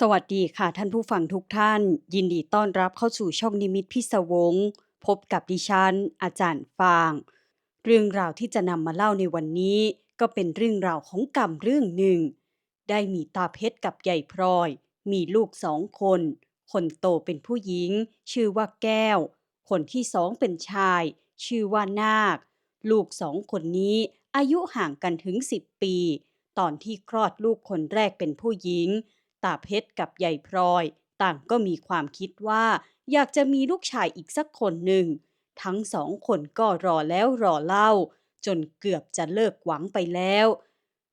สวัสดีค่ะท่านผู้ฟังทุกท่าน ยินดีต้อนรับเข้าสู่ช่องนิมิตพิศวง พบกับดิฉัน อาจารย์ฟาง เรื่องราวที่จะนำมาเล่าในวันนี้ ก็เป็นเรื่องราวของกรรมเรื่องหนึ่ง ได้มีตาเพชรกับใหญ่พลอย มีลูกสองคน คนโตเป็นผู้หญิง ชื่อว่าแก้ว คนที่สองเป็นชาย ชื่อว่านาค ลูกสองคนนี้อายุห่างกันถึงสิบปี ตอนที่คลอดลูกคนแรกเป็นผู้หญิง ตาเพชรกับใหญ่พลอย ต่างก็มีความคิดว่า อยากจะมีลูกชายอีกสักคนหนึ่ง ทั้งสองคนก็รอแล้วรอเล่า จนเกือบจะเลิกหวังไปแล้ว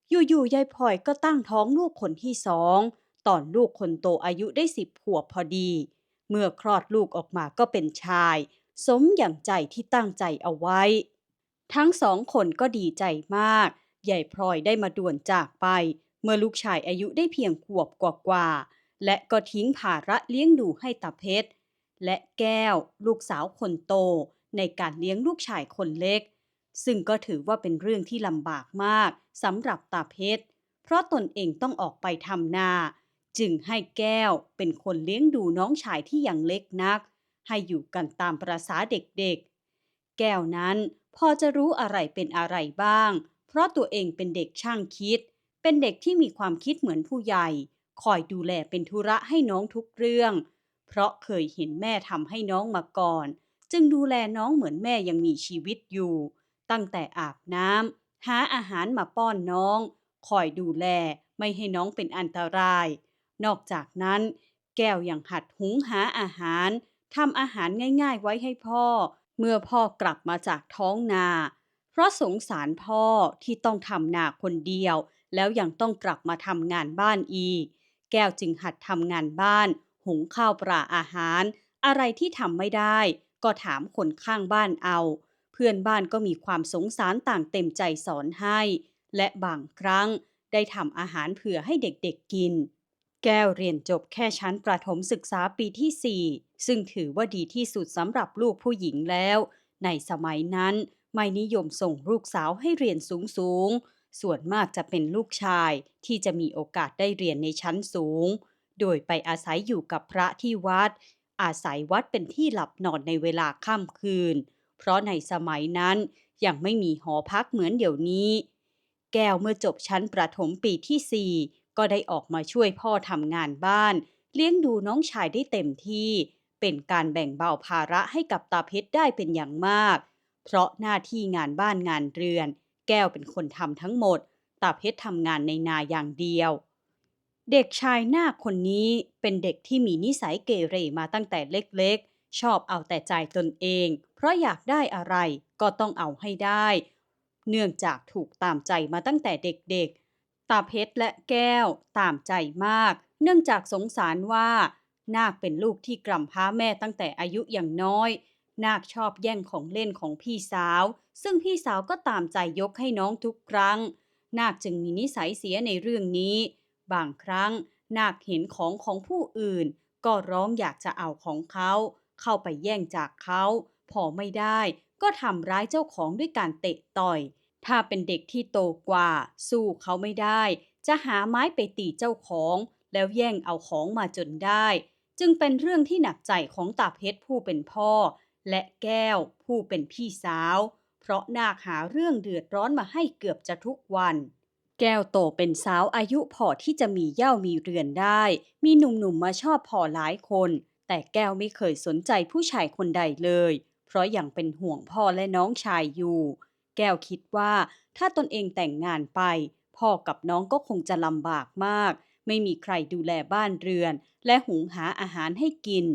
อยู่ๆยายพลอยก็ตั้งท้องลูกคนที่สองตอนลูกคนโตอายุได้สิบขวบพอดี เมื่อคลอดลูกออกมาก็เป็นชาย สมอย่างใจที่ตั้งใจเอาไว้ ทั้งสองคนก็ดีใจมาก ใหญ่พลอยได้มาด่วนจากไป เมื่อลูกชายอายุได้เพียงขวบกว่าๆและก็ทิ้งภาระเลี้ยงดูให้ตาเพชรและแก้วลูกสาวคนโต ในการเลี้ยงลูกชายคนเล็ก ซึ่งก็ถือว่าเป็นเรื่องที่ลำบากมากสำหรับตาเพชรเพราะตนเองต้องออกไปทำนา จึงให้แก้วเป็นคนเลี้ยงดูน้องชายที่ยังเล็กนัก ให้อยู่กันตามประษาเด็กๆ แก้วนั้นพอจะรู้อะไรเป็นอะไรบ้าง เพราะตัวเองเป็นเด็กช่างคิด เป็นเด็กที่มีความคิดเหมือนผู้ใหญ่ คอยดูแลเป็นธุระให้น้องทุกเรื่อง เพราะเคยเห็นแม่ทำให้น้องมาก่อน จึงดูแลน้องเหมือนแม่ยังมีชีวิตอยู่ ตั้งแต่อาบน้ำหาอาหารมาป้อนน้อง คอยดูแลไม่ให้น้องเป็นอันตราย นอกจากนั้น แก้วยังหัดหุงหาอาหารทำอาหารง่าย ๆ ไว้ให้พ่อ เมื่อพ่อกลับมาจากท้องนา เพราะสงสารพ่อที่ต้องทำนาคนเดียว แล้วยังต้องกลับมาทำงานบ้านอีก แก้วจึงหัดทำงานบ้าน หุงข้าวปลาอาหาร อะไรที่ทำไม่ได้ ก็ถามคนข้างบ้านเอา เพื่อนบ้านก็มีความสงสารต่างเต็มใจสอนให้ และบางครั้งได้ทำอาหารเผื่อให้เด็กๆกิน แก้วเรียนจบแค่ชั้นประถมศึกษาปีที่ 4 ซึ่งถือว่าดีที่สุดสำหรับลูกผู้หญิงแล้ว ในสมัยนั้นไม่นิยมส่งลูกสาวให้เรียนสูงๆ ส่วนมากจะเป็นลูกชายที่จะมีโอกาสได้เรียนในชั้นสูง โดยไปอาศัยอยู่กับพระที่วัด อาศัยวัดเป็นที่หลับนอนในเวลาค่ำคืน เพราะในสมัยนั้นยังไม่มีหอพักเหมือนเดี๋ยวนี้ แก้วเมื่อจบชั้นประถมปีที่ 4 ก็ได้ออกมาช่วยพ่อทำงานบ้าน เลี้ยงดูน้องชายได้เต็มที่ เป็นการแบ่งเบาภาระให้กับตาเพชรได้เป็นอย่างมาก เพราะหน้าที่งานบ้านงานเรือน แก้วเป็นคนทำทั้งหมด ตาเพชรทำงานในนาอย่างเดียว เด็กชายหน้าคนนี้เป็นเด็กที่มีนิสัยเกเรมาตั้งแต่เล็กๆ ชอบเอาแต่ใจตนเอง เพราะอยากได้อะไรก็ต้องเอาให้ได้ เนื่องจากถูกตามใจมาตั้งแต่เด็กๆ ตาเพชรและแก้วตามใจมาก เนื่องจากสงสารว่านาคเป็นลูกที่กำพร้าแม่ตั้งแต่อายุอย่างน้อย นาคชอบแย่งของเล่นของพี่สาว ซึ่งพี่สาวก็ตามใจยกให้น้องทุกครั้ง นาคจึงมีนิสัยเสียในเรื่องนี้ บางครั้ง นาคเห็นของของผู้อื่น ก็ร้องอยากจะเอาของเขา เข้าไปแย่งจากเขา พอไม่ได้ก็ทำร้ายเจ้าของด้วยการเตะต่อย ถ้าเป็นเด็กที่โตกว่า สู้เขาไม่ได้ จะหาไม้ไปตีเจ้าของ แล้วแย่งเอาของมาจนได้ จึงเป็นเรื่องที่หนักใจของตาเพชรผู้เป็นพ่อ และแก้วผู้เป็นพี่สาว เพราะนาคหาเรื่องเดือดร้อนมาให้เกือบจะทุกวัน แก้วโตเป็นสาวอายุพอที่จะมีเย้ามีเรือนได้ มีหนุ่มๆมาชอบพอหลายคน แต่แก้วไม่เคยสนใจผู้ชายคนใดเลย เพราะยังเป็นห่วงพ่อและน้องชายอยู่ แก้วคิดว่าถ้าตนเองแต่งงานไป พ่อกับน้องก็คงจะลำบากมาก ไม่มีใครดูแลบ้านเรือน และหุงหาอาหารให้กิน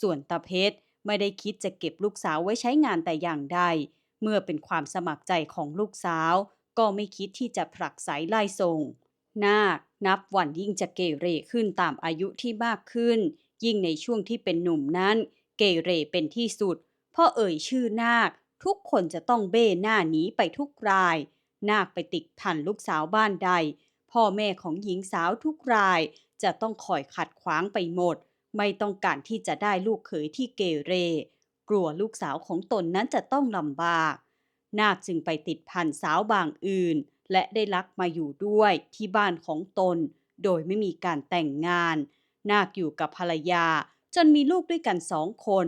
ส่วนตาเพชร ไม่ได้คิดจะเก็บลูกสาวไว้ใช้งานแต่อย่างใด เมื่อเป็นความสมัครใจของลูกสาว ก็ไม่คิดที่จะผลักไสไล่ส่ง นาค นับวันยิ่งจะเกเรขึ้นตามอายุที่มากขึ้น ยิ่งในช่วงที่เป็นหนุ่มนั้น เกเรเป็นที่สุดพ่อเอ่ยชื่อนาค ทุกคนจะต้องเบ้หน้าหนีไปทุกราย นาคไปติดพันลูกสาวบ้านใด พ่อแม่ของหญิงสาวทุกรายจะต้องคอยขัดขวางไปหมด ไม่ต้องการที่จะได้ลูกเขยที่เกเร กลัวลูกสาวของตนนั้นจะต้องลำบาก นาคจึงไปติดพันสาวบางอื่น และได้ลักมาอยู่ด้วยที่บ้านของตน โดยไม่มีการแต่งงาน นาคอยู่กับภรรยา จนมีลูกด้วยกันสองคน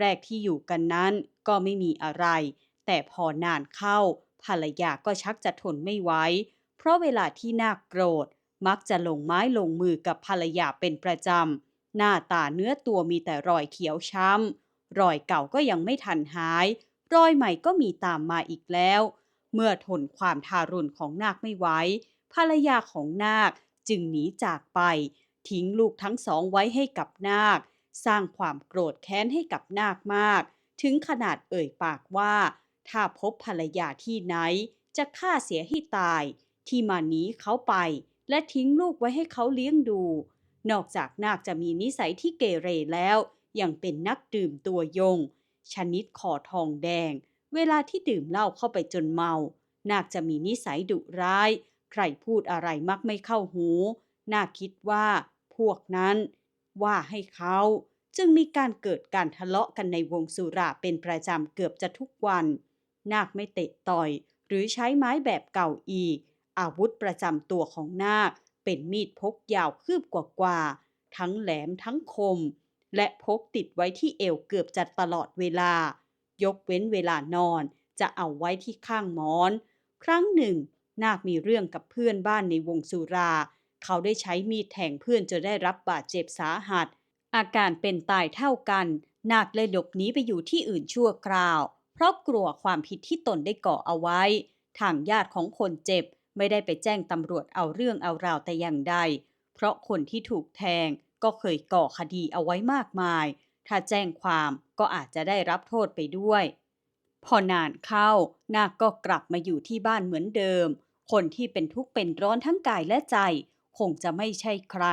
แรก ๆที่อยู่กันนั้นก็ไม่มีอะไร แต่พอนานเข้า ภรรยาก็ชักจะทนไม่ไหวเพราะเวลาที่นาคโกรธมักจะลงไม้ลงมือกับภรรยาเป็นประจำ หน้าตาเนื้อตัวมีแต่รอยเขียวช้ำ รอยเก่าก็ยังไม่ทันหาย รอยใหม่ก็มีตามมาอีกแล้ว เมื่อทนความทารุณของนาคไม่ไหวภรรยาของนาคจึงหนีจากไป ทิ้งลูกทั้งสองไว้ให้กับนาค สร้างความโกรธแค้นให้กับนาคมาก ถึงขนาดเอ่ยปากว่า ถ้าพบภรรยาที่ไหน จะฆ่าเสียให้ตาย ที่มาหนีเขาไป และทิ้งลูกไว้ให้เขาเลี้ยงดู นอกจากนาคจะมีนิสัยที่เกเรแล้ว ยังเป็นนักดื่มตัวยง ชนิดคอทองแดง เวลาที่ดื่มเหล้าเข้าไปจนเมา นาคจะมีนิสัยดุร้าย ใครพูดอะไรมักไม่เข้าหู นาคคิดว่า พวกนั้น ว่าให้เขาจึงมีการเกิดการทะเลาะกันในวงสุราเป็นประจำเกือบจะทุกวัน นาคไม่เตะต่อย หรือใช้ไม้แบบเก่าอีก อาวุธประจำตัวของนาค เป็นมีดพกยาวคืบกว่าๆทั้งแหลมทั้งคม และพกติดไว้ที่เอวเกือบจะตลอดเวลา ยกเว้นเวลานอนจะเอาไว้ที่ข้างหมอน ครั้งหนึ่ง นาคมีเรื่องกับเพื่อนบ้านในวงสุรา เขาได้ใช้มีดแทงเพื่อนจนได้รับบาดเจ็บสาหัส อาการเป็นตายเท่ากัน นาคเลยหลบหนีไปอยู่ที่อื่นชั่วคราว เพราะกลัวความผิดที่ตนได้ก่อเอาไว้ ทางญาติของคนเจ็บ ไม่ได้ไปแจ้งตำรวจเอาเรื่องเอาราวแต่อย่างใด เพราะคนที่ถูกแทงก็เคยก่อคดีเอาไว้มากมาย ถ้าแจ้งความก็อาจจะได้รับโทษไปด้วย พอนานเข้า นาคก็กลับมาอยู่ที่บ้านเหมือนเดิม คนที่เป็นทุกข์เป็นร้อนทั้งกายและใจ คงจะไม่ใช่ใคร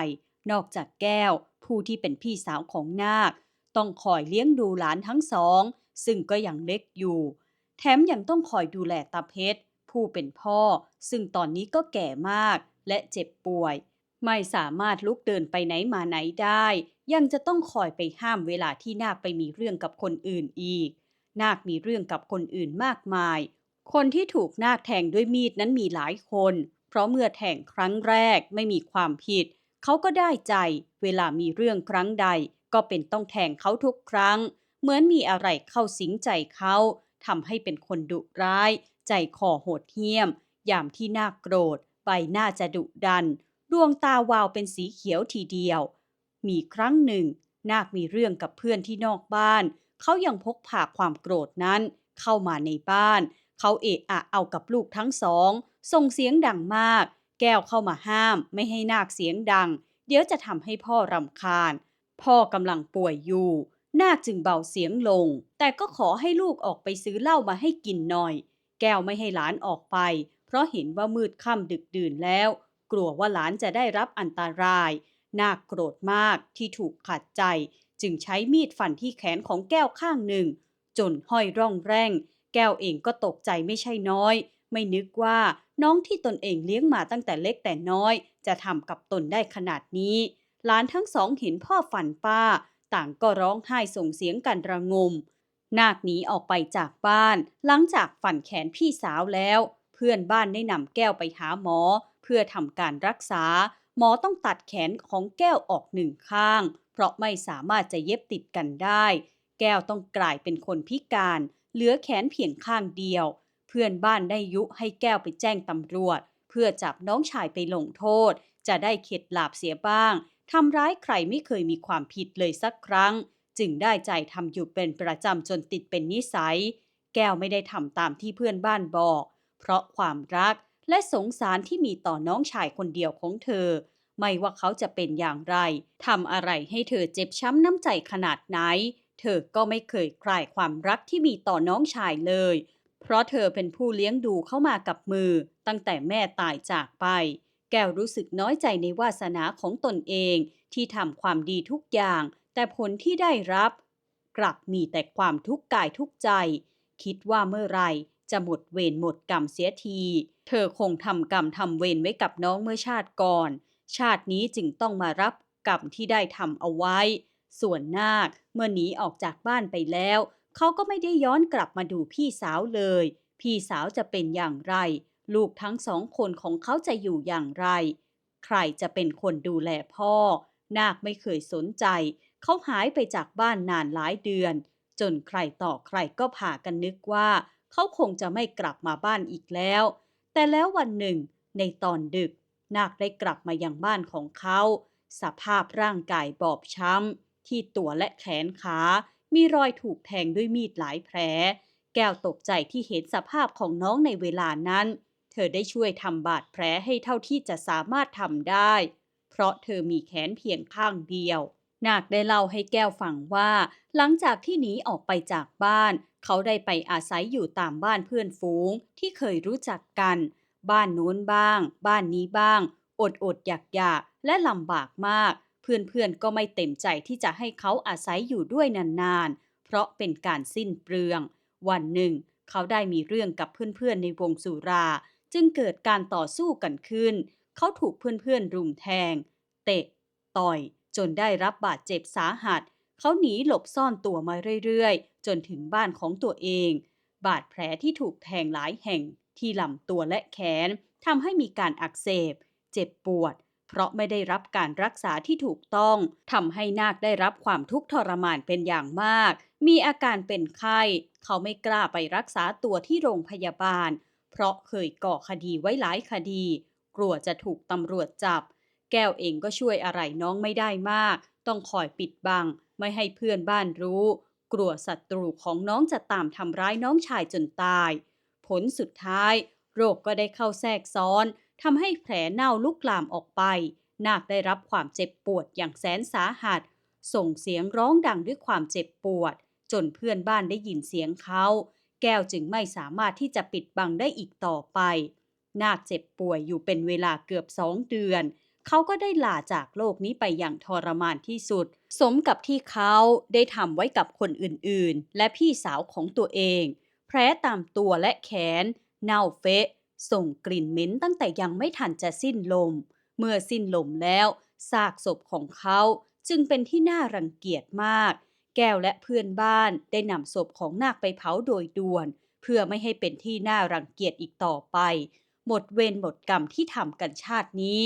นอกจากแก้ว ผู้ที่เป็นพี่สาวของนาค ต้องคอยเลี้ยงดูหลานทั้งสอง ซึ่งก็ยังเล็กอยู่ แถมยังต้องคอยดูแลตาเพชร ผู้เป็นพ่อ ซึ่งตอนนี้ก็แก่มากและเจ็บป่วย ไม่สามารถลุกเดินไปไหนมาไหนได้ ยังจะต้องคอยไปห้ามเวลาที่นาคไปมีเรื่องกับคนอื่นอีก นาคมีเรื่องกับคนอื่นมากมาย คนที่ถูกนาคแทงด้วยมีดนั้นมีหลายคน เพราะเมื่อแทงครั้งแรกไม่มีความผิด เขาก็ได้ใจ เวลามีเรื่องครั้งใด ก็เป็นต้องแทงเขาทุกครั้ง เหมือนมีอะไรเข้าสิงใจเขาทำให้เป็นคนดุร้าย ใจคอโหดเหี้ยม ยามที่นาคโกรธ ใบหน้าจะดุดัน ดวงตาวาวเป็นสีเขียวทีเดียว มีครั้งหนึ่ง นาคมีเรื่องกับเพื่อนที่นอกบ้าน เขายังพกพาความโกรธนั้น เข้ามาในบ้าน เขาเอะอะเอากับลูกทั้งสอง ส่งเสียงดังมาก แก้วเข้ามาห้าม ไม่ให้นาคเสียงดัง เดี๋ยวจะทำให้พ่อรำคาญ พ่อกำลังป่วยอยู่นาคจึงเบาเสียงลง แต่ก็ขอให้ลูกออกไปซื้อเหล้ามาให้กินหน่อย แก้วไม่ให้หลานออกไป เพราะเห็นว่ามืดค่ำดึกดื่นแล้ว กลัวว่าหลานจะได้รับอันตราย น่าโกรธมากที่ถูกขัดใจ จึงใช้มีดฟันที่แขนของแก้วข้างหนึ่ง จนห้อยร่องแรงแก้วเองก็ตกใจไม่ใช่น้อย ไม่นึกว่าน้องที่ตนเองเลี้ยงมาตั้งแต่เล็กแต่น้อย จะทำกับตนได้ขนาดนี้หลานทั้งสองเห็นพ่อฝันป้า ต่างก็ร้องไห้ส่งเสียงกันระงม นาคหนีออกไปจากบ้าน หลังจากฝันแขนพี่สาวแล้ว เพื่อนบ้านได้นำแก้วไปหาหมอ เพื่อทำการรักษา หมอต้องตัดแขนของแก้วออกหนึ่งข้าง เพราะไม่สามารถจะเย็บติดกันได้ แก้วต้องกลายเป็นคนพิการ เหลือแขนเพียงข้างเดียว เพื่อนบ้านได้ยุให้แก้วไปแจ้งตำรวจ เพื่อจับน้องชายไปลงโทษ จะได้เข็ดหลาบเสียบ้างทำร้ายใครไม่เคยมีความผิดเลยสักครั้ง จึงได้ใจทำอยู่เป็นประจำจนติดเป็นนิสัย แก้วไม่ได้ทำตามที่เพื่อนบ้านบอก เพราะความรักและสงสารที่มีต่อน้องชายคนเดียวของเธอ ไม่ว่าเขาจะเป็นอย่างไรทำอะไรให้เธอเจ็บช้ำน้ำใจขนาดไหน เธอก็ไม่เคยคลายความรักที่มีต่อน้องชายเลย เพราะเธอเป็นผู้เลี้ยงดูเข้ามากับมือ ตั้งแต่แม่ตายจากไป แก้วรู้สึกน้อยใจในวาสนาของตนเองที่ทำความดีทุกอย่าง แต่ผลที่ได้รับ กลับมีแต่ความทุกข์กายทุกใจ คิดว่าเมื่อไรจะหมดเวรหมดกรรมเสียที เธอคงทำกรรมทำเวรไว้กับน้องเมื่อชาติก่อน ชาตินี้จึงต้องมารับกรรมที่ได้ทำเอาไว้ ส่วนนาคเมื่อหนีออกจากบ้านไปแล้ว เขาก็ไม่ได้ย้อนกลับมาดูพี่สาวเลย พี่สาวจะเป็นอย่างไร ลูกทั้งสองคนของเขาจะอยู่อย่างไร ใครจะเป็นคนดูแลพ่อ นาคไม่เคยสนใจ เขาหายไปจากบ้านนานหลายเดือน จนใครต่อใครก็พากันนึกว่า เขาคงจะไม่กลับมาบ้านอีกแล้ว แต่แล้ววันหนึ่ง ในตอนดึก นาคได้กลับมายังบ้านของเขา สภาพร่างกายบอบช้ำ ที่ตัวและแขนขา มีรอยถูกแทงด้วยมีดหลายแผล แก้วตกใจที่เห็นสภาพของน้องในเวลานั้น เธอได้ช่วยทำบาดแผลให้เท่าที่จะสามารถทำได้ เพราะเธอมีแขนเพียงข้างเดียว นาคได้เล่าให้แก้วฟังว่า หลังจากที่หนีออกไปจากบ้าน เขาได้ไปอาศัยอยู่ตามบ้านเพื่อนฝูงที่เคยรู้จักกัน บ้านโน้นบ้าง บ้านนี้บ้าง อดอดอยากอยากและลำบากมาก เพื่อนๆก็ไม่เต็มใจที่จะให้เขาอาศัยอยู่ด้วยนานๆ เพราะเป็นการสิ้นเปลือง วันหนึ่ง เขาได้มีเรื่องกับเพื่อนๆในวงสุรา จึงเกิดการต่อสู้กันขึ้น เขาถูกเพื่อนๆรุมแทง เตะ ต่อย จนได้รับบาดเจ็บสาหัส เขาหนีหลบซ่อนตัวมาเรื่อยๆ จนถึงบ้านของตัวเอง บาดแผลที่ถูกแทงหลายแห่งที่ลำตัวและแขนทำให้มีการอักเสบ เจ็บปวด เพราะไม่ได้รับการรักษาที่ถูกต้องทำให้นาคได้รับความทุกข์ทรมานเป็นอย่างมาก มีอาการเป็นไข้ เขาไม่กล้าไปรักษาตัวที่โรงพยาบาล เพราะเคยก่อคดีไว้หลายคดี กลัวจะถูกตำรวจจับ แก้วเองก็ช่วยอะไรน้องไม่ได้มาก ต้องคอยปิดบัง ไม่ให้เพื่อนบ้านรู้ กลัวศัตรูของน้องจะตามทำร้ายน้องชายจนตาย ผลสุดท้าย โรคก็ได้เข้าแทรกซ้อนทำให้แผลเน่าลุกลามออกไป นาคได้รับความเจ็บปวดอย่างแสนสาหัส ส่งเสียงร้องดังด้วยความเจ็บปวด จนเพื่อนบ้านได้ยินเสียงเขา แก้วจึงไม่สามารถที่จะปิดบังได้อีกต่อไป นาคเจ็บป่วยอยู่เป็นเวลาเกือบสองเดือน เขาก็ได้ลาจากโลกนี้ไปอย่างทรมานที่สุด สมกับที่เขาได้ทำไว้กับคนอื่นๆ และพี่สาวของตัวเอง แผลตามตัวและแขน เน่าเฟะ ส่งกลิ่นเหม็นตั้งแต่ยังไม่ทันจะสิ้นลม เมื่อสิ้นลมแล้วซากศพของเขาจึงเป็นที่น่ารังเกียจมาก แก้วและเพื่อนบ้านได้นำศพของนาคไปเผาโดยด่วน เพื่อไม่ให้เป็นที่น่ารังเกียจอีกต่อไป หมดเวรหมดกรรมที่ทำกันชาตินี้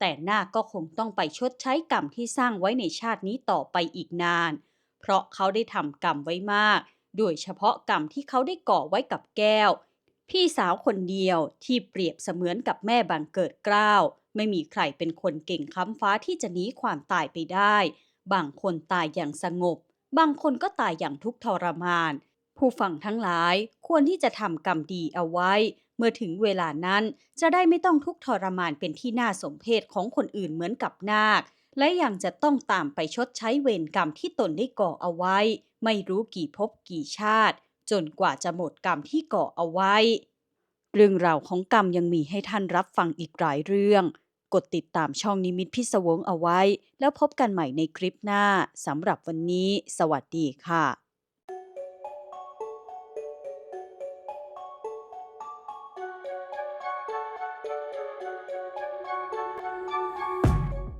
แต่นาคก็คงต้องไปชดใช้กรรมที่สร้างไว้ในชาตินี้ต่อไปอีกนาน เพราะเขาได้ทำกรรมไว้มาก โดยเฉพาะกรรมที่เขาได้ก่อไว้กับแก้ว พี่สาวคนเดียวที่เปรียบเสมือนกับแม่บังเกิดเกล้าไม่มีใครเป็นคนเก่งค้ำฟ้าที่จะหนีความตายไปได้ บางคนตายอย่างสงบ บางคนก็ตายอย่างทุกข์ทรมาน ผู้ฟังทั้งหลายควรที่จะทำกรรมดีเอาไว้ เมื่อถึงเวลานั้นจะได้ไม่ต้องทุกข์ทรมานเป็นที่น่าสมเพชของคนอื่นเหมือนกับนาค และยังจะต้องตามไปชดใช้เวรกรรมที่ตนได้ก่อเอาไว้ ไม่รู้กี่ภพกี่ชาติ จนกว่าจะหมดกรรมที่ก่อเอาไว้ เรื่องราวของกรรมยังมีให้ท่านรับฟังอีกหลายเรื่อง กดติดตามช่องนิมิตพิศวงเอาไว้ แล้วพบกันใหม่ในคลิปหน้าสำหรับวันนี้ สวัสดีค่ะ